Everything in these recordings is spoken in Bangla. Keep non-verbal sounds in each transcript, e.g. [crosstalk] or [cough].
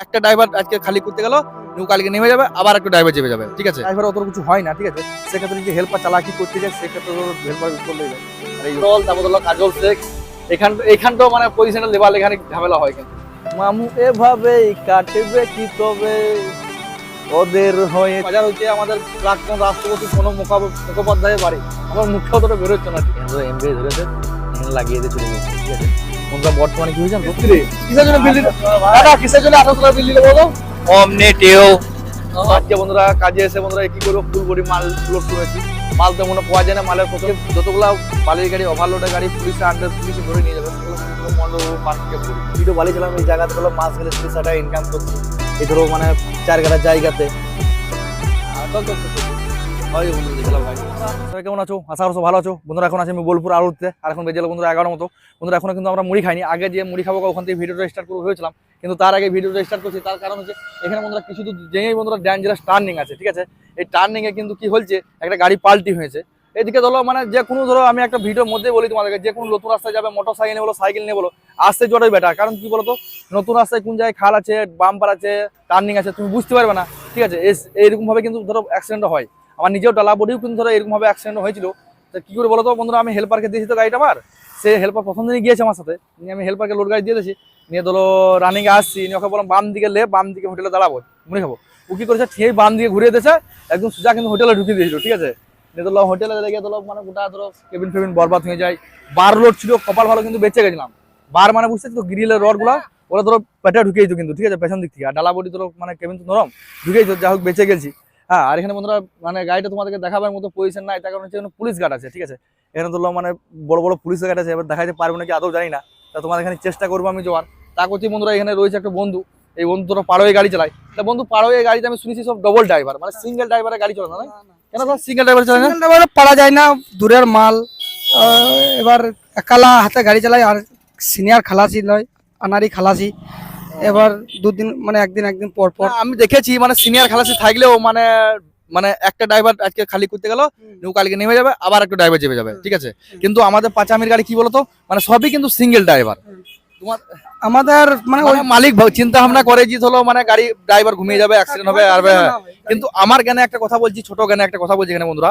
একটা ড্রাইভার আজকে খালি করতে গেল ও কালকে নেমে যাবে আবার একটা ড্রাইভার চেপে যাবে ঠিক আছে? ড্রাইভার অত কিছু হয় না ঠিক আছে? সেক্ষেত্রে যদি হেল্পার চালাকি করতে যায় সেক্ষেত্রে হেল্পার করলে যায়। আর এই রোল তারপর কাজল শেখ এখান এখানটাও মানে পজিশনাল লেভেল এখানে ঝামেলা হয় কিন্তু। মামু এভাবেই কাটবে কি তবে? ওদের হয়ে বাজার হচ্ছে আমাদের প্রাক্তন রাষ্ট্রপতি কোনো মুখোপাধ্যায়ের বাড়ি। আমার মুখে অতটা বেরোচ্ছে না। এমবি ধরেছে লাগিয়ে দিয়ে চলে গেছে ঠিক আছে? তোমরা বর্তমানে কি হয়েছে? কিসের জন্য দাদা কিসের জন্য আঠারোশো টাকা বিল দিলে বলো? অমনেটেও। আজকে বন্ধুরা কাজে এসে বন্ধুরা কি করব? ফুল বডি মাল লোড করেছি। মাল তো মনে পাওয়া যায় না মালের প্রথমে যতগুলা বালির গাড়ি ওভারলোডের গাড়ি পুলিশে আন্ডার পুলিশে ধরে নিয়ে যাবে। ভিডিও বালি ছিলাম এই জায়গাতে হলো মাস গেলে তিরিশ ইনকাম করছি। এই ধরো মানে চার গাড়ার জায়গাতে। আর কেমন আছো? আশা করছ ভালো আছো। বন্ধুরা, এখন আছে আমি বোলপুর আলুতে আর এখন বেজে গেলো বন্ধুরা এগারো মতো। বন্ধুরা, এখন কিন্তু আমরা মুড়ি খাইনি। আগে যে মুড়ি খাব, ওখান থেকে ভিডিওটা স্টার্ট করে হয়েছিলাম। কিন্তু তার আগে ভিডিওটা স্টার্ট করছি। তার কারণ হচ্ছে, এখানে বন্ধুরা কিছু দূর যেই বন্ধুরা ডেঞ্জারাস টার্নিং আছে, ঠিক আছে? এই টার্নিং এ কিন্তু কি হয়েছে, একটা গাড়ি পাল্টি হয়েছে। এদিকে ধরো মানে যে কোনো ধরো, আমি একটা ভিডিওর মধ্যে বলি তোমাদেরকে, যে কোনো নতুন রাস্তায় যাবে মোটর সাইকেল নিয়ে বলো সাইকেল নিয়ে বলো, আসতে জোটাই বেটার কারণ কি বলতো, নতুন রাস্তায় কোন জায়গায় খাল আছে বাম্পার আছে টার্নিং আছে, তুমি বুঝতে পারবে না, ঠিক আছে? এইরকম কিন্তু ধরো অ্যাক্সিডেন্ট হয়। আমার নিজেও ডালা বডিও কিন্তু ধরো এরকমভাবে অ্যাক্সিডেন্ট হয়েছিল। তো কী করে বলো তো বন্ধুরা, আমি হেল্পারকে দিয়েছি তো গাড়িটা আমার সে হেল্পার প্রথম দিনই গিয়েছে আমার সাথে। নিয়ে আমি হেল্পারকে লোড গাড়ি দিয়ে দিয়েছি। নিয়ে ধরো রানিং এ আসছি, নিয়ে ওকে বললাম, বাম দিকে লে বাম দিকে হোটেলে দাঁড়াবো মনে খাব। ও কী করেছে ঠিক বাম দিকে ঘুরিয়ে দিয়েছে, একদম সোজা কিন্তু হোটেলে ঢুকিয়ে দিয়েছিল, ঠিক আছে? নিয়ে ধরো হোটেলে লেগে ধরো মানে গোটা ধরো কেবিন ফেবিন বরবাদ হয়ে যায়। বার লোড ছিল, কপাল ভালো কিন্তু বেঁচে গেছিলাম। বার মানে বুঝতে তো গ্রিলের রডগুলো ওরা ধরো পেটে ঢুকিয়ে দিত কিন্তু, ঠিক আছে? পেছন দিক থেকে। আর ডালা বডি ধরো মানে কেবিন তো নরম, ঢুকিয়ে দিত যা হোক বেঁচে গেছি। হ্যাঁ আর এখানে বন্ধুরা মানে গাড়িটা তোমাদেরকে দেখাবার মতো পজিশন নাই তার কারণ হচ্ছে পুলিশ গার্ড আছে ঠিক আছে? এখানে ধরো মানে বড় বড় পুলিশ গার্ড আছে এবার দেখাতে পারব নাকি আদৌ জানি না। তা তোমাদের এখানে চেষ্টা করব আমি যাওয়ার। তা করছি বন্ধুরা এখানে রয়েছে একটা বন্ধু। এই বন্ধু ধরো পাড়োয়ে গাড়ি চালায়। তা বন্ধু পাড়োয়ে গাড়িতে আমি শুনেছি সব ডবল ড্রাইভার মানে সিঙ্গেল ড্রাইভারের গাড়ি চলে না? কেন স্যার সিঙ্গেল ড্রাইভার চলে না? ড্রাইভারে পারা যায় না দূরের মাল। এবার একালা হাতে গাড়ি চালাই আর সিনিয়র খালাসি নয় আনারি খালাসি। এবার দুদিন মানে একদিন একদিন পর পর। আমি দেখেছি মানে সিনিয়র খালাসি থাকলেও মানে মানে একটা ড্রাইভার আজকে খালি করতে গেল কালকে নেমে যাবে আবার একটা ড্রাইভার চেপে যাবে ঠিক আছে? কিন্তু আমাদের পাঁচামির গাড়ি কি বলতো মানে সবই কিন্তু সিঙ্গেল ড্রাইভার তোমার আমাদের মানে ওই মানে মালিক চিন্তা ভাবনা করে যে ধরো মানে গাড়ি ড্রাইভার ঘুমিয়ে যাবে অ্যাক্সিডেন্ট হবে আর কিন্তু আমার জ্ঞানে একটা কথা বলছি ছোট জ্ঞানে একটা কথা বলছি এখানে বন্ধুরা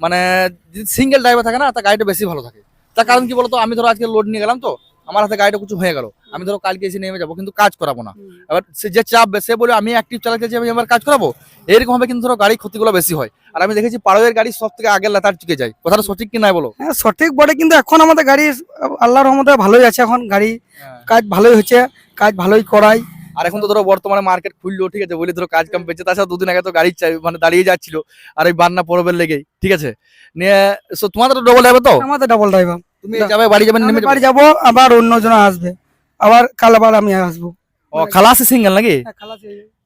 মানে যদি সিঙ্গেল ড্রাইভার থাকে না তার গাড়িটা বেশি ভালো থাকে। তার কারণ কি বলতো আমি ধরো আজকে লোড নিয়ে গেলাম তো আমার হাতে গাড়িটা কিছু হয়ে গেল। আমি ধরো কালকে এসে নেমে যাব কিন্তু কাজ করাবো না। এবার সে যে চাপবে সে বলে আমি অ্যাক্টিভ চালাতে চাই আমি এবার কাজ করাবো? এরকম ভাবে কিন্তু ধরো গাড়ি ক্ষতিগুলো বেশি হয়। আর আমি দেখেছি পাড়ের গাড়ি সব থেকে আগের লাতার চুকে যায়। কথাটা সঠিক কি নাই বলো? হ্যাঁ, সঠিক বটে কিন্তু এখন আমাদের গাড়ি আল্লাহর রহমতে ভালোই আছে এখন। গাড়ি কাজ ভালোই হচ্ছে কাজ ভালোই করাই আর এখন তো ধরো বর্তমানে মার্কেট খুললো ঠিক আছে? বলি ধরো কাজ কাম পেয়েছে তাছাড়া দুদিন আগে তো গাড়ি চাই- মানে দাঁড়িয়ে যাচ্ছিল আর ওই বান্না পরবের লেগেই ঠিক আছে? নিয়ে তোমাদের ডবল ড্রাইভার তো? আমাদের ডবল ড্রাইভার তুমি যাবে বাড়ি যাবে আমি নেমে বাড়ি যাব আবার অন্য জন আসবে। আবার কাল আবার আমি আসব। ও খালাসি সিঙ্গেল নাকি? হ্যাঁ,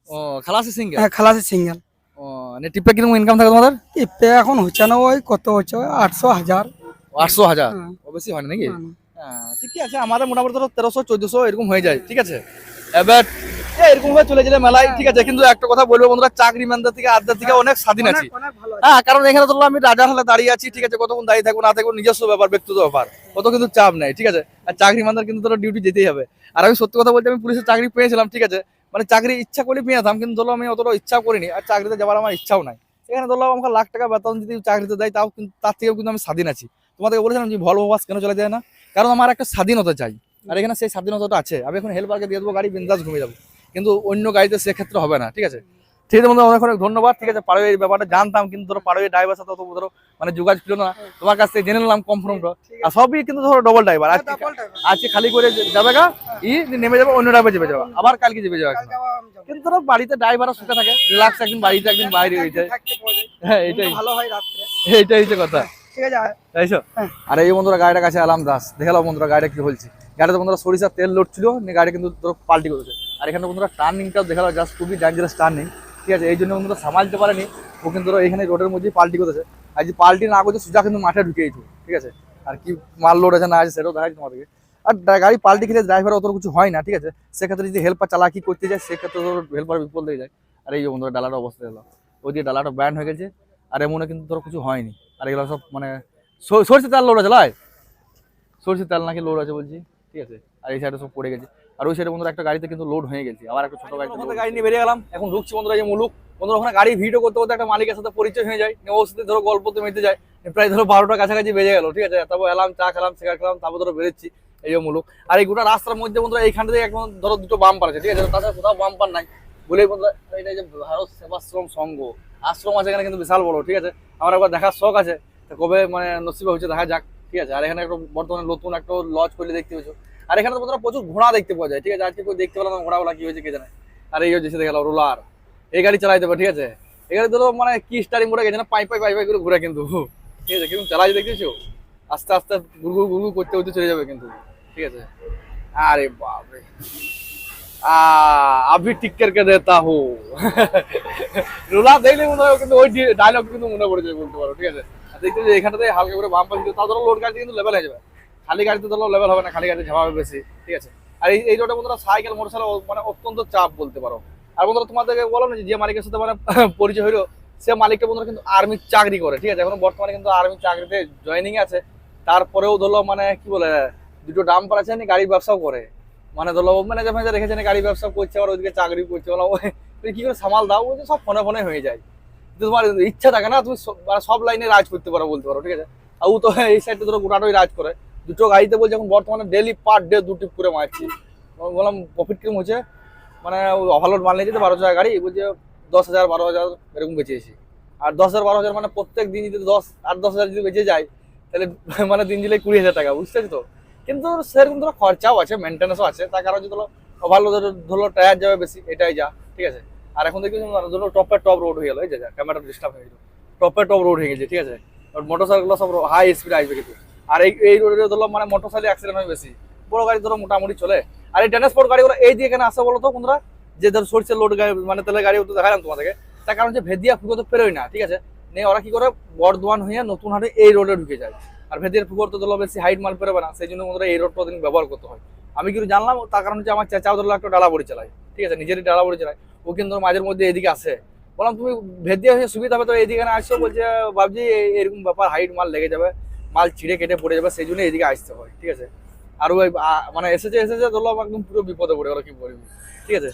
ও খালাসি সিঙ্গেল হ্যাঁ খালাসি সিঙ্গেল ও মানে টিপে কীরকম ইনকাম থাকে তোমাদের? ইপে এখন হচ্ছে না ওই কত হচ্ছে আটশো হাজার। আটশো হাজার? হ্যাঁ, বেশি হয় নাকি? হ্যাঁ। হ্যাঁ, ঠিকই আছে আমাদের মোটামুটি ধরো তেরোশো চোদ্দশো এরকম হয়ে যায় ঠিক আছে? এবার এরকম ভাবে চলে গেলে মেলায় ঠিক আছে কিন্তু একটা কথা বলব বন্ধুরা চাকরি ম্যানদের থেকে আড্ডার থেকে অনেক স্বাধীন আছি। হ্যাঁ কারণ এখানে ধরো আমি রাজার হলে দাঁড়িয়ে আছি ঠিক আছে কতক্ষণ দাঁড়িয়ে থাকব না থাকব নিজস্ব ব্যাপার ব্যক্তিগত ব্যাপার কত কিন্তু চাপ নেই ঠিক আছে। আর চাকরি মানদের কিন্তু ধরো ডিউটি যেতেই হবে। আর আমি সত্যি কথা বলতে আমি পুলিশের চাকরি পেয়েছিলাম ঠিক আছে মানে চাকরি ইচ্ছা করে পেয়েছিলাম কিন্তু ধরো আমি অতটা ইচ্ছা করিনি আর চাকরিতে যাওয়ার আমার ইচ্ছাও নাই। এখানে ধরো আমাকে লাখ টাকা বেতন যদি চাকরিতে দেয় তাও কিন্তু তার থেকেও কিন্তু আমি স্বাধীন আছি। তোমাদেরকে বলেছিলাম যে ভলভো বাস কেন চলে যায় না? কারণ আমার একটা স্বাধীনতা চাই। আর এখানে সেই স্বাধীনতাটা আছে। আমি এখন হেল্পারকে দিয়ে দেবো গাড়ি বিন্দাস ঘুমিয়ে যাব। কিন্তু অন্য গাড়িতে সেক্ষেত্রে হবে না ঠিক আছে? ঠিক আছে বন্ধু অনেক অনেক ধন্যবাদ ঠিক আছে? পাড়োয় এই ব্যাপারটা জানতাম কিন্তু ধরো পাড়োয় ড্রাইভার সাথে ধরো মানে যোগাযোগ ছিল না। তোমার কাছ থেকে জেনে নিলাম কনফার্মটা আর সবই কিন্তু ধরো ডবল ড্রাইভার আজকে আজকে খালি করে যাবে গা ই নেমে যাবে অন্য ড্রাইভার চেপে যাবে আবার কালকে যাবে যাওয়া কিন্তু ধরো বাড়িতে ড্রাইভারও সুখে থাকে রিল্যাক্স একদিন বাড়িতে একদিন বাইরে পাওয়া যায়। হ্যাঁ এটাই। ভালো হয় রাত্রে। এইটাই হচ্ছে কথা। হ্যাঁ। আর এই বন্ধুরা গাড়িটা কাছে আলাম দাস দেখালাম বন্ধুরা গাড়িটা কি বলছি গাড়িতে বন্ধুরা সরিষার তেল লোড ছিল নিয়ে গাড়ি কিন্তু পাল্টি করেছে। আর এখানে বন্ধুরা টার্নিংটাও দেখাল জাস্ট খুবই ডেঞ্জারাস টার্নিং। ঠিক আছে, এই জন্য বন্ধুরা সামালতে পারেনি। ও কিন্তু এখানে রোডের মধ্যেই পাল্টি করেছে আর যে পাল্টি না করছে, সোজা কিন্তু মাঠে ঢুকে দিত ঠিক আছে? আর কি মাল লোড আছে না আছে, সেটাও দেখাচ্ছি তোমাদেরকে। আর গাড়ি পাল্টি খেলে ড্রাইভার অত কিছু হয় না, ঠিক আছে? সেক্ষেত্রে যদি হেল্পার চালাকি করতে যায়, সেক্ষেত্রে ধরো হেল্পার বিপদ হয়ে যায়। আর এই যে বন্ধুরা ডালাটা অবস্থা এলো ওই দিয়ে ডালাটা ব্যান্ড হয়ে গেছে, আর এমনে কিন্তু ধরো কিছু হয়নি। আর এগুলো সব মানে সরষে তেল লোড আছে, লাই? সরষে তেল নাকি লোড আছে বলছি, ঠিক আছে? আর এই সাইডে সব পড়ে গেছে। আর ওই সাইডে বন্ধুরা একটা গাড়িতে কিন্তু লোড হয়ে গেছি। আবার একটা ছোট গাড়ি গাড়ি নিয়ে বেরিয়ে গেলাম। এখন ঢুকছি বন্ধুরা এই যে মুলুক। বন্ধুরা ওখানে গাড়ি ভিডিও করতে করতে একটা মালিকের সাথে পরিচয় হয়ে যায়। ওর সাথে ধরো গল্প তো মেতে যায়। প্রায় ধরো বারোটার কাছাকাছি বেজে গেল ঠিক আছে? তারপর এলাম চা খেলাম সিগারেট খেলাম তারপর ধরো বেরোচ্ছি এই মুলুক। আর এই গোটা রাস্তার মধ্যে বন্ধুরা এইখান থেকে এখন ধরো দুটো বাম্পার আছে ঠিক আছে? তাছাড়া কোথাও বাম্পার নাই। বলে বন্ধুরা এটা যে ভারত সেবাশ্রম সংঘ। আশ্রম আছে এখানে কিন্তু বিশাল বড় ঠিক আছে? আমার একবার দেখার শখ আছে। কবে মানে নসিবে হচ্ছে দেখা যাক ঠিক আছে? আর এখানে একটা বর্তমানে নতুন একটা লজ করলে দেখতে পেয়েছ। আর এখানে তো প্রচুর ঘোড়া দেখতে পাওয়া যায়, ঠিক আছে? আজকে কেউ দেখতে পেলাম ঘোড়াগুলা কি হয়েছে কে জানে? আর এই হচ্ছে দেখলাম রোলার। এই গাড়ি চালাই দেবে ঠিক আছে? এখানে ধরো মানে কি স্টারিং মোড়ে গেছে না, পাই পাই পাই পাই করে ঘুরে কিন্তু। ঠিক আছে কিন্তু চালাই দেখতেছো? আস্তে আস্তে গুরগু গুরগু করতে করতে চলে যাবে কিন্তু। ঠিক আছে? আরে বাপরে। আমি ঠিক করকে দেতা হো। রোলার দেখলে মনে হয় কিন্তু ওই ডায়লগ কিন্তু মনে পড়ে যাবে বলতে পারো, ঠিক আছে? দেখতে যে এখানটাতে হালকা করে বাম পাশে তা ধরো লোড কাটতে কিন্তু লেভেল হয়ে যাবে। খালি গাড়িতে ধরো লেভেল হবে না, খালি গাড়িতে ঝামাবে বেশি, ঠিক আছে? আর এই এই রোডে বন্ধুরা সাইকেল মোটরসাইকেল মানে অত্যন্ত চাপ বলতে পারো। আর বন্ধুরা তোমাদেরকে বলো না যে মালিকের সাথে মানে [laughs] পরিচয় হইল, সে মালিকটা বন্ধুরা কিন্তু আর্মির চাকরি করে, ঠিক আছে? এখন বর্তমানে কিন্তু আর্মির চাকরিতে জয়েনিং আছে। তারপরেও ধরো মানে কি বলে, দুটো ডাম্পার আছে গাড়ির ব্যবসাও করে। মানে ধরো ম্যানেজার ফ্যানেজার রেখেছেন গাড়ি ব্যবসা করছে, আবার ওইদিকে চাকরি করছে। বলো তুমি কি করে সামাল দাও? ওই সব ফোনে ফোনে হয়ে যায়। তোমার ইচ্ছা থাকে না, তুমি সব- মানে সব লাইনে রাজ করতে পারো, বলতে পারো, ঠিক আছে? আর ও তো এই সাইডে ধরো গোটাটাই রাজ করে। দুটো গাড়িতে বলছে, এখন বর্তমানে ডেলি পার ডে দু টিপ করে মারছি। বললাম প্রফিট কিরম হচ্ছে? মানে ওভারলোড মাল নিয়ে যেতে বারো হাজার গাড়ি, বলছে দশ হাজার, বারো হাজার এরকম বেঁচেছি আর দশ হাজার, বারো হাজার মানে প্রত্যেক দিন যদি দশ, আট, দশ হাজার যদি বেঁচে যায়, তাহলে [laughs] মানে দিন দিলে কুড়ি হাজার টাকা, বুঝতে তো কিন্তু সেরকম ধরো খরচাও আছে মেনটেন্সও আছে, তার কারণ ধরো ওভারলোড ধরো টায়ার যাবে বেশি, এটাই যা, ঠিক আছে? আর এখন দেখি ধরো টপের টপ রোড হয়ে গেলো, এই যে ক্যামেরা ডিস্টার্ব হয়ে গেল। টপের টপ রোড হয়ে গেছে, ঠিক আছে? মোটর সাইকেল সব হাই স্পিড আসবে কিন্তু। আর এই এই রোডে ধরো মানে মোটর সাইকেল অ্যাক্সিডেন্ট হয় বেশি। বড় গাড়ি ধরো মোটামুটি চলে। আর এই ট্রান্সপোর্ট গাড়িগুলো এই দিয়ে এখানে আসে বলো তো বন্ধুরা, যে ধর সরষের লোড গাড়ি মানে তেলের গাড়ি দেখালাম তোমাদেরকে। তার কারণ যে ভেদিয়া ফুকো তো পেরোয় না, ঠিক আছে? নিয়ে ওরা কি করে, বর্ধমান হয়ে নতুন হাটে এই রোডে ঢুকে যায়। আর ভেদিয়ার ফুকর তো ধরো বেশি হাইট মাল পেরোবে না, সেই জন্য বন্ধুরা এই রোডটা ওদের ব্যবহার করতে হয়। আমি কিন্তু জানলাম, তার কারণ হচ্ছে আমার চাচাও ধরো একটা ডালা বড়ি চালায়, ঠিক আছে? নিজেরই ডালা বড়ি চালায়। ও কিন্তু মাঝের মধ্যে এদিকে আসে। বললাম, তুমি ভেদিয়া হয়ে সুবিধা হবে, তো এইদিকে আসছো বলছে ভাবছি এরকম ব্যাপার হাইট মাল লেগে যাবে। মাল ছিঁড়ে কেটে পড়ে যাবে, সেই জন্য এদিকে আসতে হয়, ঠিক আছে? আর ওই মানে এসেছে এসেছে ধরলাম একদম পুরো বিপদে পড়ে গেলো, কি বলবি, ঠিক আছে?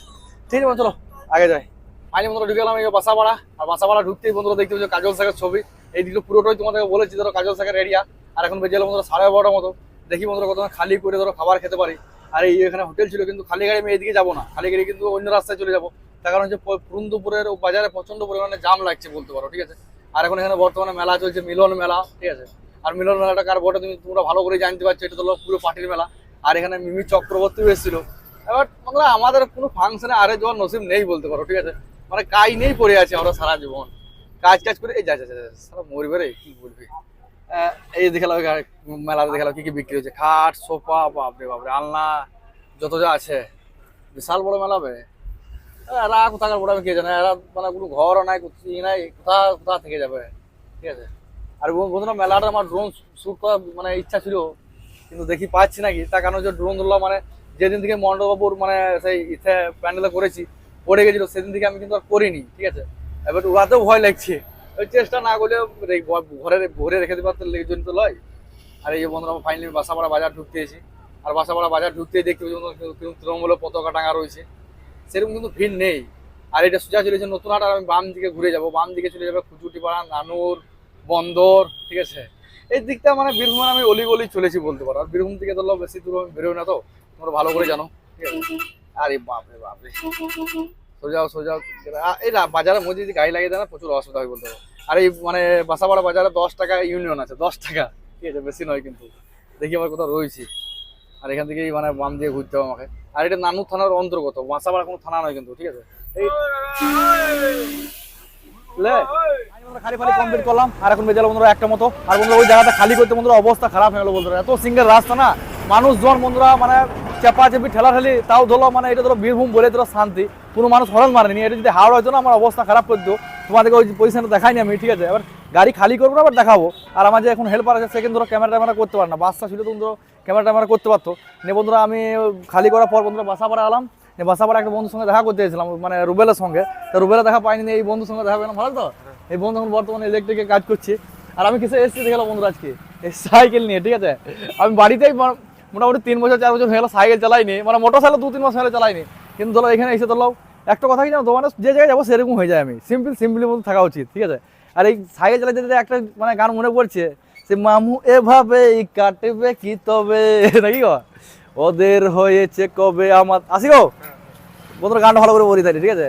ঠিক আছে চলো, আগে যাই। আজ বন্ধুরা ঢুকে গেলাম, এই বাসাপাড়া, আর বাসাপাড়া ঢুকতেই বন্ধুরা দেখতে পাচ্ছ কাজল শাকের ছবি। এই দিকে পুরোটাই তোমাদেরকে বলেছি, ধরো কাজল শাকের এরিয়া আর এখন বেজে গেলো বন্ধুরা সাড়ে বারোটার মতো। দেখি বন্ধুরা কত খালি করে, ধরো খাবার খেতে পারি। আর এই এখানে হোটেল ছিল, কিন্তু খালি গাড়ি আমি এইদিকে যাব না, খালি গাড়ি কিন্তু অন্য রাস্তায় চলে যাব। তার কারণ হচ্ছে পুরন্দুপুরের বাজারে প্রচণ্ড পরিমাণে জাম লাগছে বলতে পারো, ঠিক আছে? আর এখন এখানে বর্তমানে মেলা চলছে, মিলন মেলা, ঠিক আছে? আর মিলন মেলাটা কার বটে তুমি তোমরা ভালো করে জানতে পারছ, এটা হলো পুরো পার্টির মেলা। আর এখানে মিমি চক্রবর্তীও এসেছিল। এবার আমরা আমাদের কোনো ফাংশনে আরে যাওয়ার নসিব নেই বলতে পারো, ঠিক আছে? মানে কাজ নেই পড়ে আছে আমরা সারা জীবন। কাজ কাজ করে এই যা যা সারা মরবে রে, কি বলবি? এই দেখালাম মেলাতে দেখালাম কি কি বিক্রি হচ্ছে খাট, সোফা, বাপরে বাপরে, আলনা, যত যা আছে। বিশাল বড় মেলা এরা কোথাকার বড় আমি কে জানে এরা মানে কোনো ঘরও নাই ই নাই, কোথা কোথা থেকে যাবে? ঠিক আছে? আর বন্ধু- বন্ধুরা, মেলাটা আমার ড্রোন শ্যুট করার মানে ইচ্ছা ছিল, কিন্তু দেখি পাচ্ছি নাকি তার কারণ হচ্ছে ড্রোন ধরলাম মানে যেদিন থেকে মন্ডবাবুর মানে সেই ইচ্ছে প্যান্ডেলে করেছি, পড়ে গেছিল, সেদিন থেকে আমি কিন্তু আর করিনি, ঠিক আছে? এবার উড়াতেও ভয় লাগছে। ওই চেষ্টা না করলে ঘরে ভরে রেখে দেবার তো জন্য তো লয়। আর এই যে বন্ধুরা ফাইনালি বাসাপাড়া বাজার ঢুকতে এসেছি। আর বাসাপাড়া বাজার ঢুকতেই দেখতে কিন্তু- তৃণমূলের পতাকা টাঙা রয়েছে। সেরকম কিন্তু ভিড় নেই। আর এটা সোজা চলেছে নতুন আর আমি বাম দিকে ঘুরে যাব। বাম দিকে চলে যাবে কুচুটিপাড়া নানুর বন্দর, ঠিক আছে? এই দিকটা মানে বীরভূম আমি অলি গলি চলেছি বলতে পারো। আর বীরভূম থেকে ধরলো বেশি দূর আমি বেরোই না তো, তোমরা ভালো করে জানো, ঠিক আছে? আরে বাপরে বাপরে। সোজাও সোজাও এই রা- বাজারের মধ্যে যদি গাড়ি লাগিয়ে দেয় না, প্রচুর অসুবিধা হয় বলতে পারো। আর এই মানে বাসাপাড়া বাজারে দশ টাকা ইউনিয়ন আছে, দশ টাকা। ঠিক আছে, বেশি নয় কিন্তু। দেখি আমার কোথাও রয়েছি। আর এখান থেকেই মানে বাম দিয়ে ঘুরতে হবে আমাকে। আর এটা নানু থানার অন্তর্গত বাসাপাড়া কোনো থানা নয় কিন্তু, ঠিক আছে? এই বন্ধুরা একটা মতো। আর ওই জায়গাটা খালি করতে বন্ধুরা অবস্থা খারাপ এত রাস্তা না। মানুষ জন বন্ধুরা মানে ঠেলা ঠেলি তাও মানে এটা ধরো বীরভূম বলে শান্তি। কোনো মানুষ হরণ মারেনি। এটা যদি হাওড় হয়তো না, আমার অবস্থা খারাপ করে দিত তোমাদেরকে ওই পজিশনটা দেখাইনি আমি, ঠিক আছে? এবার গাড়ি খালি করব না, আবার দেখাবো। আর আমার যে এখন হেল্পার আছে সেকেন্ড ধরো ক্যামেরা ট্যামেরা করতে পারে না। বাসটা ছিল তো ধরো ক্যামেরা ট্যামেরা করতে পারতো। নিয়ে বন্ধুরা আমি খালি করার পর বন্ধুরা বাসা পাড়া আলাম। বাসা পাড়া একটা বন্ধুর সঙ্গে দেখা করতে এসেছিলাম মানে রুবেলের সঙ্গে। তো রুবেলা দেখা পাইনি এই বন্ধুর সঙ্গে দেখা পেলাম। ভালো তো? এই বন্ধু এখন বর্তমানে ইলেকট্রিকে কাজ করছে। আর আমি কিসে এসেছি দেখালাম বন্ধুরা আজকে? এই সাইকেল নিয়ে, ঠিক আছে? আমি বাড়িতেই মোটামুটি তিন বছর, চার বছর হয়ে গেল সাইকেল চালাইনি মানে মোটর সাইকেল দু তিন মাস হলে চালাইনি কিন্তু ধরো এখানে এসে ধরো একটা কথা কি জানো? তো মানে যে জায়গায় যাব সেরকম হয়ে যায় আমি। সিম্পল সিম্পলের মতো থাকা উচিত, ঠিক আছে? আর এই সাইকেল চালাতে যেতে একটা মানে গান মনে পড়ছে, সে মামু এভাবেই কাটবে কি তবে? নাকি গো ওদের হয়েছে কবে আমার আসি গো? বন্ধুরা গানটা ভালো করে বলি তাই ঠিক আছে?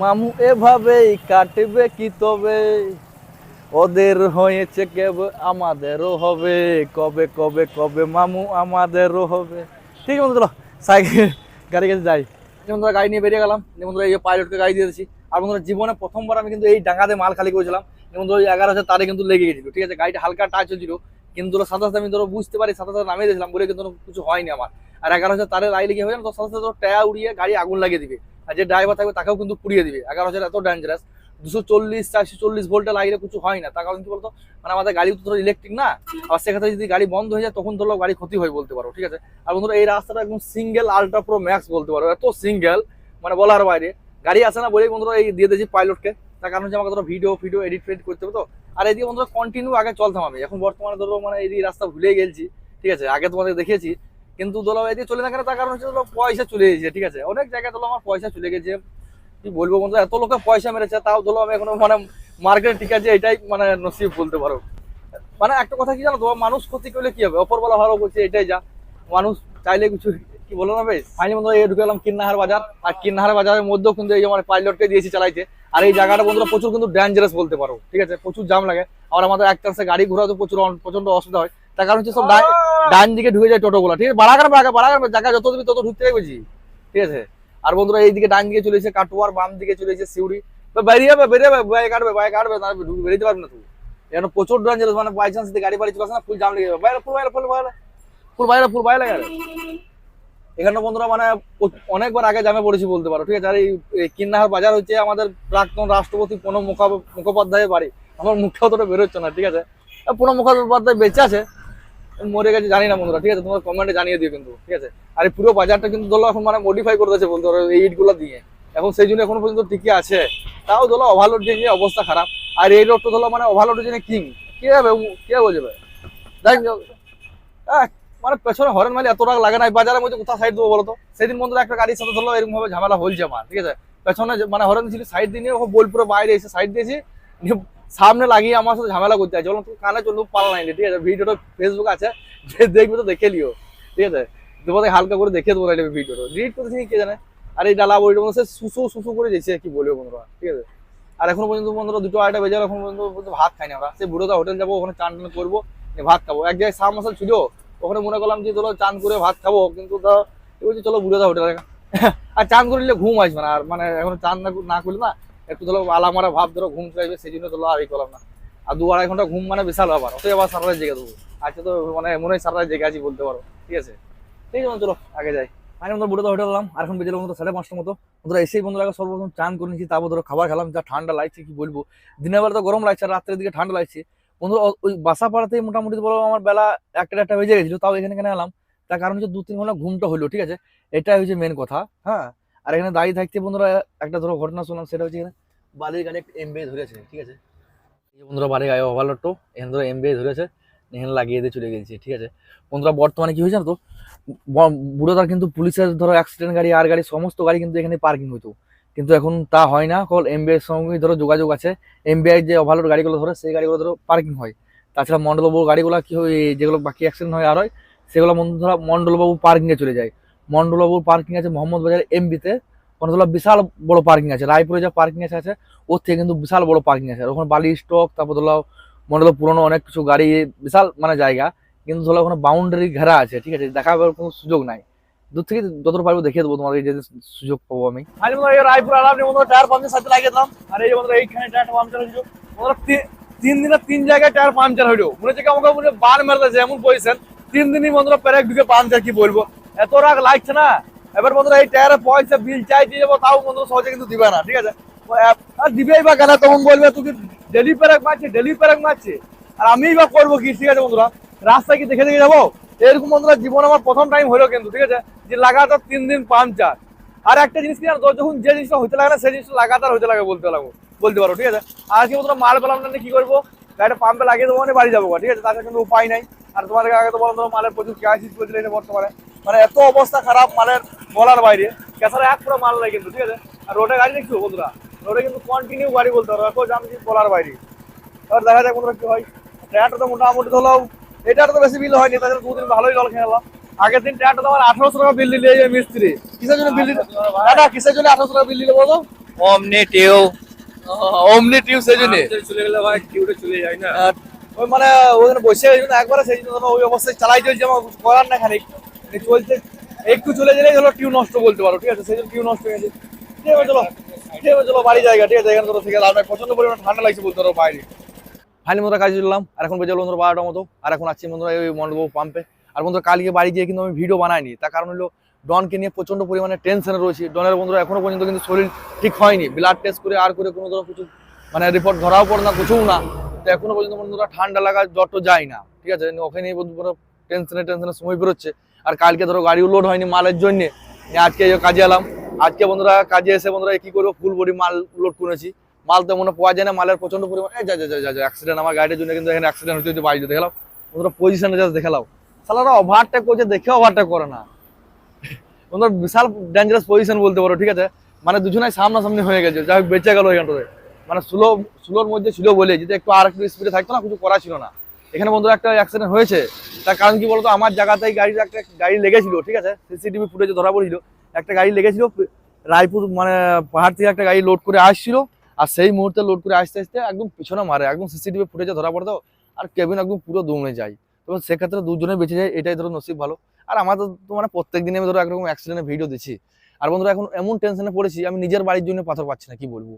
মামু এভাবেই কাটবে কি তবে? ওদের হয়েছে কেবে আমাদেরও হবে। কবে কবে কবে মামু আমাদেরও হবে। ঠিক আছে বন্ধু, চলো, সাইকেল, গাড়ি কাছে যাই। যেমন ধরো গাড়ি নিয়ে বেরিয়ে গেলাম। যেমন ধরো এই পাইলটকে গাড়ি দিয়ে দিয়েছি। আর বন্ধুরা, জীবনে প্রথমবার আমি কিন্তু এই ডাঙ্গাতে মাল খালি করেছিলাম। যেমন ধরো এগারো হাজার তারে কিন্তু লেগে গেছিল। ঠিক আছে, গাড়িটা হালকা টাচ হচ্ছিল কিন্তু ধরো সাথে আমি ধরো বুঝতে পারি সাথে নামিয়ে দিয়েছিলাম বলে কিন্তু কিছু হয়নি আমার। আর এগারো হাজার তারে লাইলে কি হবে না তো সাথে সাথে টায়া উড়িয়ে গাড়ি আগুন লাগিয়ে দিবে। আর যে ড্রাইভার থাকবে তাকেও কিন্তু পুড়িয়ে দিবে। এগারো হাজার এত ডেঞ্জারাস দুশো চল্লিশ, চারশো চল্লিশ ভোল্টে লাগলে কিছু হয় না। তার কারণ কি বলতো? মানে আমাদের গাড়ি তো ইলেকট্রিক না? আর সেক্ষেত্রে যদি গাড়ি বন্ধ হয়ে যায়, তখন ধরো গাড়ি ক্ষতি হয় বলতে পারো, ঠিক আছে? আর বন্ধুরা, এই রাস্তাটা একদম সিঙ্গেল আলট্রা প্রো ম্যাক্স বলতে পারো। এত সিঙ্গেল মানে বলার বাইরে। গাড়ি আসে না বলেই বন্ধুরা, এই দিয়ে দিয়েছি পাইলটকে তার কারণ হচ্ছে আমাকে ধরো ভিডিও ভিডিও এডিট ফেডিট করতে হবে তো। আর এদিকে বন্ধুরা কন্টিনিউ আগে চলতাম আমি। এখন বর্তমানে ধরো মানে এই রাস্তা ভুলে গেছি ঠিক আছে? আগে তোমাদের দেখিয়েছি কিন্তু ধরো এদিকে চলে না কেন? তার কারণ হচ্ছে পয়সা চলে গেছে ঠিক আছে? অনেক জায়গায় ধরো আমার পয়সা চলে গেছে। কি বলব বন্ধু, এত লোকে পয়সা মেরেছে, তাও ধরো আমি এখনও মানে মার্কেট ঠিক আছে, এটাই মানে নসিব বলতে পারো। মানে একটা কথা কি জানো তো, মানুষ ক্ষতি করলে কি হবে? অপরবেলা ভালো করছে, এটাই যা। মানুষ চাইলে কিছু, কি বলো না বেশ? ফাইনালি বন্ধুরা এই ঢুকে গেলাম কিন্নাহার বাজার। আর কিন্নাহার বাজারের মধ্যেও কিন্তু এই আমার পাইলটকে দিয়েছি চালাইতে। আর এই জায়গাটা বন্ধুরা প্রচুর কিন্তু ডেঞ্জারাস বলতে পারো, ঠিক আছে? প্রচুর জাম লাগে। আর আমাদের এক চান্সে গাড়ি ঘোরাতে প্রচুর প্রচণ্ড অসুবিধা হয়। তার কারণ হচ্ছে সব ডান- ডান দিকে ঢুকে যায় টোটোগুলো, ঠিক আছে? বাড়াগার বাড়া বাড়াগার জায়গা যত দিবি তত ঢুকতে বুঝি? ঠিক আছে? আর বন্ধুরা এইদিকে ডান দিকে চলে এসে কাটুয়ার, বাম দিকে চলে এসে সিউড়ি। বেরিয়ে বেরিয়ে যাবে কাটবে বাইরে কাটবে ঢুকে বেরিয়ে পারবে না তুই এখন প্রচুর ডেঞ্জারাস মানে বাই চান্স গাড়ি বাড়ি চলে আসে না ফুল জাম লেগে যাবে। বাইরে ফুল বাইরে ফুল বাইরে। ফুল বাইরে ফুল বাইরে লাগে। এখানে বন্ধুরা মানে অনেকবার আগে জামে পড়েছি বলতে পারো, ঠিক আছে? আর এই কিন্নাহার বাজার হচ্ছে আমাদের প্রাক্তন রাষ্ট্রপতি প্রণব মুখা- মুখোপাধ্যায়ের বাড়ি। আমার মুখে অতটা বেরোচ্ছে না, ঠিক আছে? প্রণব মুখোপাধ্যায় বেঁচে আছে মরে গেছে, জানি না বন্ধুরা, ঠিক আছে? তোমার কমেন্টে জানিয়ে দিও কিন্তু, ঠিক আছে? আর পুরো বাজারটা কিন্তু ধরো এখন মানে মডিফাই করে দিয়েছে বলতে পারো এই ইটগুলো দিয়ে। এখন সেই জন্য এখনও পর্যন্ত ঠিকই আছে। তাও ধরো ওভারলোড যে অবস্থা খারাপ। আর এই রোডটা ধরো মানে ওভারলোডের জন্য কিং কে হবে কে বোঝবে যাই মানে পেছনে হরেন মালি এত টাকা লাগে না বাজারের মধ্যে কোথাও সাইড দেবো বলতো? সেদিন বন্ধুরা একটা গাড়ির সাথে ধরলো, এরকম ভাবে ঝামেলা হয়েছে আমার, ঠিক আছে? পেছনে মানে হরেন ছিল সাইড দিয়ে নিয়ে বোলপুরে বাইরে এসে সাইড দিয়েছি সামনে লাগিয়ে আমার সাথে ঝামেলা করতে আছে বললাম তুই কানে চলুক পাল নাই ঠিক আছে? ভিডিওটা ফেসবুক আছে দেখবি তো দেখে লিও ঠিক আছে? তোমাদের হালকা করে দেখে দেবো নাইলে ভিডিওটা। ডিলিট করতেছি কে জানে? আর এই ডালা বইটা মধ্যে সুসু সুসু করে যেছে কি বলব বন্ধুরা, ঠিক আছে? আর এখনও পর্যন্ত বন্ধুরা দুটো আড়াইটা বেজে এখন পর্যন্ত ভাত খাইনি আমরা। সেই বুড়োদা হোটেল যাব, ওখানে চান টান করব ভাত খাব। এক জায়গায় সাম মশাল ছিল, ওখানে মনে করলাম যে চলো চান করে ভাত খাব, কিন্তু এ বলছি চলো বুড়োদা হোটেল। আর চান করলে ঘুম আসবে না, আর মানে এখন চান না করলে না একটু ধরো আলামারা ভাব ধরো ঘুম আসবে সেই জন্য ধরো আর এই করলাম না। আর দু আড়াই ঘণ্টা ঘুম মানে বিশাল ব্যাপার। অতই আবার সারা জেগে দেবো আজকে তো মানে মনে হয় সারা জেগে আছি বলতে পারো। ঠিক আছে? ঠিক আছে চলো, আগে যাই। আমি বন্ধু বুড়োদা হোটেল এলাম। আর এখন বেজে বন্ধু সাড়ে পাঁচটার মতো। বন্ধুরা, এসেই বন্ধুরা সর্বপ্রথম চান করে নিয়েছি, তারপর ধরো খাবার খেলাম। যা ঠান্ডা লাগছে, কি বলব? দিনের বেলা তো গরম লাগছে, আর রাত্রের দিকে ঠান্ডা লাগছে। বন্ধুরা, ও- ওই বাসা পাড়াতেই মোটামুটি বলো আমার বেলা একটা একটা বেজে গেছিল, তাও এখানে কেন এলাম। তার কারণ হচ্ছে দু তিন ঘণ্টা ঘুমটা হলো, ঠিক আছে? এটাই হচ্ছে মেন কথা হ্যাঁ? আর এখানে দাঁড়িয়ে থাকতে বন্ধুরা, একটা ধরো ঘটনা শুনলাম, সেটা হচ্ছে এখানে বালির গাড়ি একটা এমবে ধরেছে, ঠিক আছে? বন্ধুরা বাড়ি গায়ে ওভারলোড ওভারলোডটো এখানে ধরো এমবে ধরেছে, এখানে লাগিয়ে দিয়ে চলে গেছে, ঠিক আছে? বন্ধুরা, বর্তমানে কি হয়েছে না তো? বুড়োদার কিন্তু পুলিশের ধরো অ্যাক্সিডেন্ট গাড়ি আর গাড়ি, সমস্ত গাড়ি কিন্তু এখানে পার্কিং হতো কিন্তু এখন তা হয় না, কল এমবিআই সঙ্গে ধরো যোগাযোগ আছে। এমবিআই যে ওভারলোড গাড়িগুলো ধরো, সেই গাড়িগুলো ধরো পার্কিং হয়। তাছাড়া মন্ডলবাবুর গাড়িগুলো কি হয়, যেগুলো বাকি অ্যাক্সিডেন্ট হয় আর হয়, সেগুলো ধরো মন্ডলবাবু পার্কিংয়ে চলে যায়। মন্ডলবাবুর পার্কিং আছে মোহাম্মদ বাজার এমবিতে ধরো বিশাল বড় পার্কিং আছে। রায়পুরে যা পার্কিং আছে আছে, ওর থেকে কিন্তু বিশাল বড় পার্কিং আছে। ওখানে বালি স্টক তারপর ধরো মন্ডল পুরনো অনেক কিছু গাড়ি, বিশাল মানে জায়গা। কিন্তু ধরো ওখানে বাউন্ডারি ঘেরা আছে, ঠিক আছে? দেখাবার কোনো সুযোগ নাই। দূর থেকে যতটা পারব দেখিয়ে দেবো তোমাদের যদি সুযোগ পাবো আমি। রায়পুর বন্ধুরা টায়ার পাম্পের সাথে লাগিয়ে দিলাম। আর এই যে বন্ধুরা, এইখানে টায়ার পাম্পচার তিন দিনে তিন জায়গায় টায়ার পাম্পচার হইল মনে হচ্ছে আমাকে বার মেরে দিয়েছে, এমন তিন দিনই বন্ধুরা প্যারেক ঢুকে পাম্পচার কি বলব? এত রাগ লাগছে না? এবার বন্ধুরা এই টায়ারের পয়সা, বিল চাই দিয়ে যাব, তাও বন্ধুরা সহজে কিন্তু দিবে না, ঠিক আছে? আর দিবেই বা কেন? তখন বলবে তুই ডেলি প্যারেক মারছে ডেলি প্যারেক মারছে। আর আমিই বা করব কি, ঠিক আছে বন্ধুরা? রাস্তায় কি দেখে দেখে যাব? এরকম বন্ধুরা জীবন আমার প্রথম টাইম হলো কিন্তু, ঠিক আছে? যে লাগাতার তিন দিন পাঞ্চার আর একটা জিনিস কি জানো যখন যে জিনিসটা হতে লাগে না, সেই জিনিসটা লাগাতার হতে লাগে বলতে লাগবো, বলতে পারো, ঠিক আছে? আর কি বন্ধুরা, মাল পেলাম না কি করব? গাড়িটা পাম্পে লাগিয়ে দেবো মানে বাড়ি যাব, ঠিক আছে? তাছাড়া কিন্তু উপায় নাই। আর তোমাদের আগে তো বলো মালের প্রচুর ক্রাইসিস চলছিল এটা বর্তমানে। মানে এত অবস্থা খারাপ মালের বলার বাইরে। কেসারে এক পুরো মাল নাই কিন্তু ঠিক আছে? আর রোডে গাড়ি দেখছ বন্ধুরা? রোডে কিন্তু কন্টিনিউ গাড়ি বলতে পারো এখন জানি বলার বাইরে। এবার দেখা যাক বন্ধুরা কি হয়। ট্যাটটা তো মোটামুটি ধরো এটা তো বেশি বিল হয়নি তাদের দুদিন ভালোই জল খেলাম আগের দিন ট্যাটটা তো আমার আঠারোশো টাকা বিল দিলে এই মিস্ত্রি। কিসের জন্য বিল দিলে? দাদা কিসের জন্য আঠারোশো টাকা বিল দিলে বলো? অমনি টিউ। অমনি টিউব সেই জন্য। চলে গেলে ভাই টিউটা চলে যায় না। ওই মানে ওখানে বসে ওই জন্য একবারে সেই জন্য ওই অবস্থায় চালাই চলছে আমার করার না খানিক। চলছে একটু চলে গেলেই হলো টিউ নষ্ট বলতে পারো, ঠিক আছে? সেই জন্য টিউ নষ্ট হয়ে গেছে। ঠিক আছে, চলো। ঠিক আছে, চলো, বাড়ি জায়গা, ঠিক আছে? এখানে ধরো থেকে লাভ প্রচণ্ড পরিমাণে ঠান্ডা লাগছে বলতে পারো বাইরে। ফাইনালি বন্ধুরা কাজে চললাম আর এখন বেজে বন্ধুরা বারোটার মতো। আর এখন আছি বন্ধুরা ওই মন্ডপ পাম্পে আর বন্ধুরা কালকে বাড়ি গিয়ে কিন্তু আমি ভিডিও বানাইনি। তার কারণ হলো ডনকে নিয়ে প্রচণ্ড পরিমাণে টেনশনে রয়েছি। ডনের বন্ধুরা এখনও পর্যন্ত কিন্তু শরীর ঠিক হয়নি। ব্লাড টেস্ট করে আর করে কোনো ধরো কিছু মানে রিপোর্ট ধরাও পড়ে না, কিছুও না। তো এখনও পর্যন্ত বন্ধুরা ঠান্ডা লাগা জ্বর যায় না। ঠিক আছে? ওখানে বন্ধুরা টেনশনে টেনশনে সময় বেরোচ্ছে। আর কালকে ধরো গাড়িও লোড হয়নি মালের জন্য। আজকে কাজে এলাম। আজকে বন্ধুরা কাজে এসে বন্ধুরা কি করব? ফুল বডি মাল লোড করেছি। মাল তো মনে পাওয়া যায় না, মালের প্রচণ্ড পরিমাণে যা যা যা যা অ্যাক্সিডেন্ট আমার গাড়ির জন্য কিন্তু এখানে অ্যাক্সিডেন্ট হচ্ছে যদি বাইরে দেখলাম। বন্ধুরা পজিশনে জাস্ট দেখালাম। সালারা ওভারটেক করছে দেখে ওভারটেক করে না। বন্ধুরা বিশাল ডেঞ্জারাস পজিশন বলতে পারো, ঠিক আছে? মানে দুজনাই সামনাসামনি হয়ে গেছে। যাই হোক, বেঁচে গেল এখানটাতে মানে স্লো স্লোর মধ্যে ছিল বলে। যদি একটু আর একটু স্পিডে থাকতো না, কিছু করা ছিল না। এখানে বন্ধুরা একটা অ্যাক্সিডেন্ট হয়েছে। তার কারণ কি বলতো? আমার জায়গাতেই গাড়ির একটা গাড়ি লেগেছিল, ঠিক আছে? সিসিটিভি ফুটেজে ধরা পড়েছিল। একটা গাড়ি লেগেছিল, রায়পুর মানে পাহাড় থেকে একটা গাড়ি লোড করে আসছিল। আর সেই মুহূর্তে লোড করে আসতে আসতে একদম পিছনে মারে, একদম সিসিটিভি ফুটেজে ধরা পড়তো আর কেবিন একদম পুরো দমে যায়। তো সেক্ষেত্রে দুজনে বেঁচে যায়, এটাই ধরো নসিব ভালো। আর আমাদের তো মানে প্রত্যেক দিনে আমি ধরো একরকম অ্যাক্সিডেন্টের ভিডিও দিচ্ছি আর বন্ধুরা, এখন এমন টেনশনে পড়েছি, আমি নিজের বাড়ির জন্য পাথর পাচ্ছি না, কি বলব?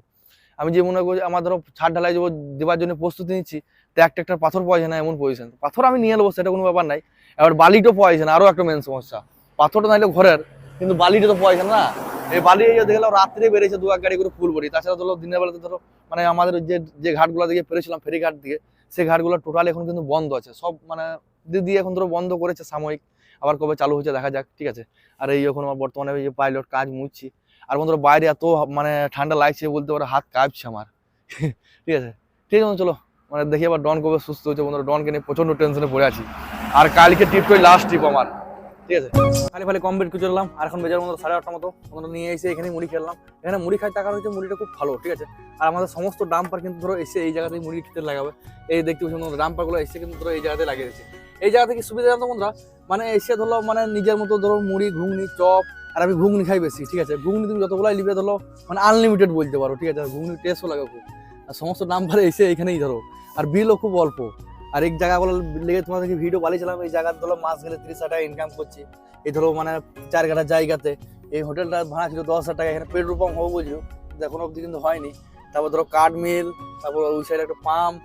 আমি যে মনে করি আমার ধরো ছাদ ঢালাই দেবো দেওয়ার জন্য প্রস্তুতি নিচ্ছি তো একটা একটা পাথর পাওয়া যায় না এমন পজিশন পাথর আমি নিয়ে নেব, সেটা কোনো ব্যাপার নাই। এবার বালিটাও পাওয়া যায় না আরও একটা মেন সমস্যা। পাথরটা নাইলে ঘরের, কিন্তু বালিটা তো পাওয়া যায় না। এই বালি এই দেখলাম রাত্রে বেড়েছে দু এক গাড়ি করে ফুল বড়ি। তাছাড়া ধরো দিনের বেলাতে ধরো মানে আমাদের যে যে ঘাটগুলো দিকে পেরেছিলাম ফেরি ঘাট দিকে সেই ঘাটগুলো টোটাল এখন কিন্তু বন্ধ আছে। সব মানে দিদি এখন ধরো বন্ধ করেছে সাময়িক। আবার কবে চালু হচ্ছে দেখা যাক, ঠিক আছে? আর এই এখন আমার বর্তমানে এই যে পাইলট কাজ মুছছি আর বন্ধুরা বাইরে এত মানে ঠান্ডা লাগছে বলতে পারো, হাত কাঁপছে আমার। [laughs] ঠিক আছে? ঠিক আছে চলো। মানে দেখি আবার ডন কবে সুস্থ হচ্ছে বন্ধুরা। ডনকে নিয়ে প্রচণ্ড টেনশনে পড়ে আছি। আর কালকে ট্রিপটাই লাস্ট ট্রিপ আমার। ঠিক আছে? খালি ফালি কমপ্লিট করে চললাম আর এখন বেজার মতো সাড়ে আটটা মতো। বন্ধুরা নিয়ে এসে এখানে মুড়ি খেলাম এখানে মুড়ি খাই টাকা হচ্ছে মুড়িটা খুব ভালো, ঠিক আছে? আর আমাদের সমস্ত ডাম্পার কিন্তু ধরো এসে এই জায়গাতেই মুড়ি খেতে লাগাবে। এই দেখতে পাচ্ছি ডাম্পারগুলো এসে কিন্তু ধরো এই জায়গাতে লাগিয়ে দিচ্ছে এই জায়গা থেকে সুবিধা জানতো বন্ধুরা মানে এসে ধরো মানে নিজের মতো ধরো মুড়ি, ঘুগনি, চপ আর আমি ঘুগনি খাই বেশি, ঠিক আছে? ঘুগনি তুমি যতগুলাই লিবে ধরো মানে আনলিমিটেড বলতে পারো, ঠিক আছে? ঘুগনি টেস্টও লাগে খুব। আর সমস্ত নাম্বারে এসে এখানেই ধরো। আর বিলও খুব অল্প। আর এই জায়গাগুলো লেগে তোমাদেরকে ভিডিও বানিয়েছিলাম, এই জায়গা ধরো মাস গেলে তিরিশ হাজার টাকা ইনকাম করছি। এই ধরো মানে চার কাটা জায়গাতে। এই হোটেলটা ভাড়া ছিল দশ হাজার টাকা, এখানে পেট্রোল পাম্প হব কিন্তু এখনও অব্দি কিন্তু হয়নি। তারপর ধরো কাঠ মিল তারপর ওই সাইডে একটা পাম্প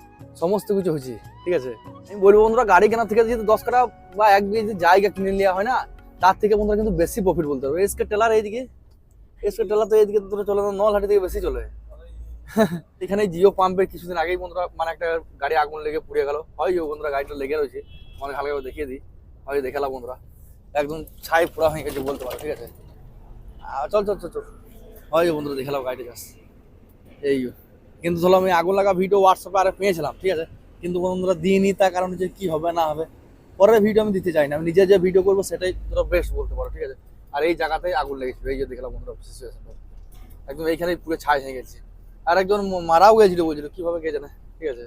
সমস্ত কিছু হয়েছে, ঠিক আছে? আমি বলব বন্ধুরা, গাড়ি কেনার থেকে যদি দশ কাটা বা এক বিঘে জায়গা কিনে নেওয়া হয় না তার থেকে বন্ধুরা কিন্তু বেশি প্রফিট বলতে হবে। এসকে টেলার এইদিকে, এসকে টেলার তো এইদিকে তো চলে না, নলহাটি থেকে বেশি চলে। [laughs] এখানে জিও পাম্পের কিছুদিন আগেই বন্ধুরা মানে একটা গাড়ি আগুন লেগে পুড়ে গেল। হয় বন্ধুরা গাড়িটা লেগে রয়েছে মানে হালকা করে দেখিয়ে দিই। হয় দেখালাম বন্ধুরা। একদম ছাই পোড়া হয়ে গেছে বলতে পারো, ঠিক আছে? চল চল চল চল। হয় বন্ধুরা দেখালাম গাড়িটা যাস এই কিন্তু ধরো আমি আগুন লাগা ভিডিও হোয়াটসঅ্যাপে আরে পেয়েছিলাম, ঠিক আছে? কিন্তু বন্ধুরা দিইনি, তার কারণ হচ্ছে কি হবে, না হবে। পরের ভিডিও আমি দিতে চাই না। আমি নিজে যে ভিডিও করব সেটাই ধরো বেস্ট বলতে পারো, ঠিক আছে? আর এই জায়গাতেই আগুন লেগেছিল, এই যে দেখলাম বন্ধুরা সিচুয়েশনটা একদম এইখানেই পুরো ছাই হয়ে গেছে। আর একজন মারাও গেছিল, বলছিল, কীভাবে কে জানে? ঠিক আছে?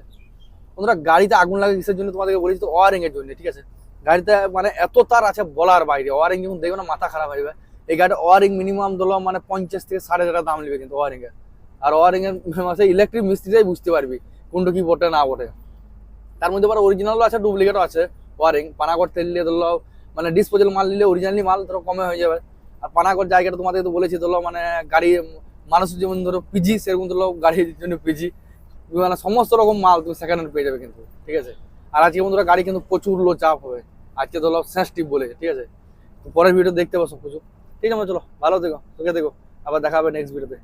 বন্ধুরা, গাড়িতে আগুন লাগে কিসের জন্য তোমাদেরকে বলেছি তো ওয়ারিং এর জন্য, ঠিক আছে? গাড়িতে মানে এত তার আছে বলার বাইরে ওয়ারিং যখন দেখবে না, মাথা খারাপ হয়ে যাবে। এই গাড়িটা ওয়ারিং মিনিমাম ধরো মানে পঞ্চাশ থেকে ষাট হাজার দাম নেবে কিন্তু ওয়ারিং এর। আর ওয়ারিং এর [laughs] মাসে ইলেকট্রিক মিস্ত্রিটাই বুঝতে পারবি, কোনটা কি বটে, না বটে। তার মধ্যে আবার অরিজিনালও আছে ডুপ্লিকেটও আছে। ওয়ারিং পানাগড় তেল দিয়ে ধরলো মানে ডিসপোজাল মাল নিলে অরিজিনালি মাল ধরো কমে হয়ে যাবে। আর পানাগড় জায়গাটা তোমাদের তো বলেছি, ধরো মানে গাড়ি মানুষের যেমন ধরো পিজি সেরকম ধরো গাড়ির জন্য পিজি মানে সমস্ত রকম মাল তুমি সেকেন্ড হ্যান্ড পেয়ে যাবে কিন্তু, ঠিক আছে? আর আজকে বন্ধুরা গাড়ি কিন্তু প্রচুর লো চাপ হবে। আজকে ধরো সেন্সটিভ বলেছে ঠিক আছে? পরের ভিডিও দেখতে পাবো সব কিছু ঠিক আছে চলো, ভালো থেকো তোকে দেখো আবার দেখা হবে নেক্সট ভিডিওতে